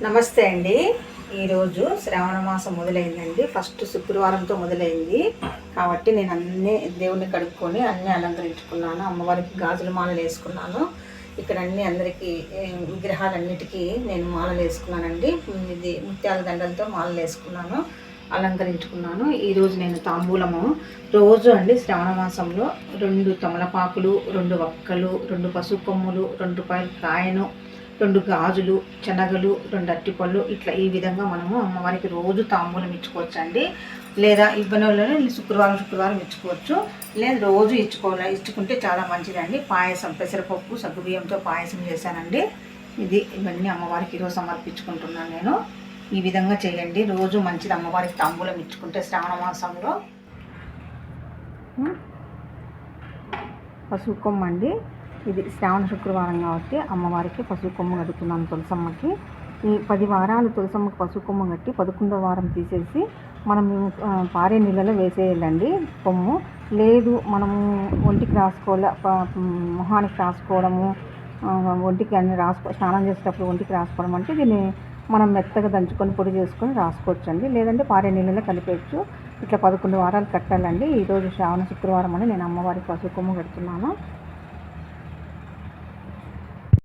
నమస్తే అండి. ఈరోజు శ్రావణ మాసం మొదలైందండి. ఫస్ట్ శుక్రవారంతో మొదలైంది. కాబట్టి నేను అన్నీ దేవుణ్ణి కడుక్కొని అన్నీ అలంకరించుకున్నాను. అమ్మవారికి గాజుల మాలలు వేసుకున్నాను. ఇక్కడ అన్ని అందరికీ విగ్రహాలన్నిటికీ నేను మాలలు వేసుకున్నానండి. ఇది ముత్యాల దండలతో మాలలు వేసుకున్నాను అలంకరించుకున్నాను. ఈరోజు నేను తాంబూలము. రోజు అండి శ్రావణ మాసంలో రెండు తమలపాకులు రెండు వక్కలు రెండు పసుపు కొమ్ములు రెండు రూపాయలు కాయను రెండు గాజులు శనగలు రెండు అట్టిపళ్ళు ఇట్లా ఈ విధంగా మనము అమ్మవారికి రోజు తాంబూలం ఇచ్చుకోవచ్చు అండి లేదా ఇవ్వని వాళ్ళని శుక్రవారం శుక్రవారం ఇచ్చుకోవచ్చు. లేదా రోజు ఇచ్చుకోవాలి ఇచ్చుకుంటే చాలా మంచిదండి. పాయసం పెసరపప్పు సగ్గుబియ్యంతో పాయసం చేశానండి. ఇది ఇవన్నీ అమ్మవారికి ఈరోజు సమర్పించుకుంటున్నాను నేను. ఈ విధంగా చేయండి. రోజు మంచిది అమ్మవారికి తాంబూలం ఇచ్చుకుంటే శ్రావణ మాసంలో. పసుపు కొమ్మండి ఇది శ్రావణ శుక్రవారం కాబట్టి అమ్మవారికి పసుపు కొమ్ము కడుతున్నాను తులసమ్మకి. ఈ పది వారాలు తులసమ్మకి పసుపు కొమ్ము కట్టి పదకొండో వారం తీసేసి మనం పారే నీళ్ళలో వేసేయాలండి కొమ్ము. లేదు మనము ఒంటికి రాసుకోవాలి మొహానికి రాసుకోవడము ఒంటికి అన్ని రాసుకో స్నానం చేసేటప్పుడు ఒంటికి రాసుకోవడం అంటే దీన్ని మనం మెత్తగా దంచుకొని పొడి చేసుకొని రాసుకోవచ్చు అండి లేదంటే పారే నీళ్ళలో కలిపేయచ్చు. ఇట్లా పదకొండు వారాలు కట్టాలండి. ఈరోజు శ్రావణ శుక్రవారం అని నేను అమ్మవారికి పసుపు కొమ్ము కడుతున్నాను.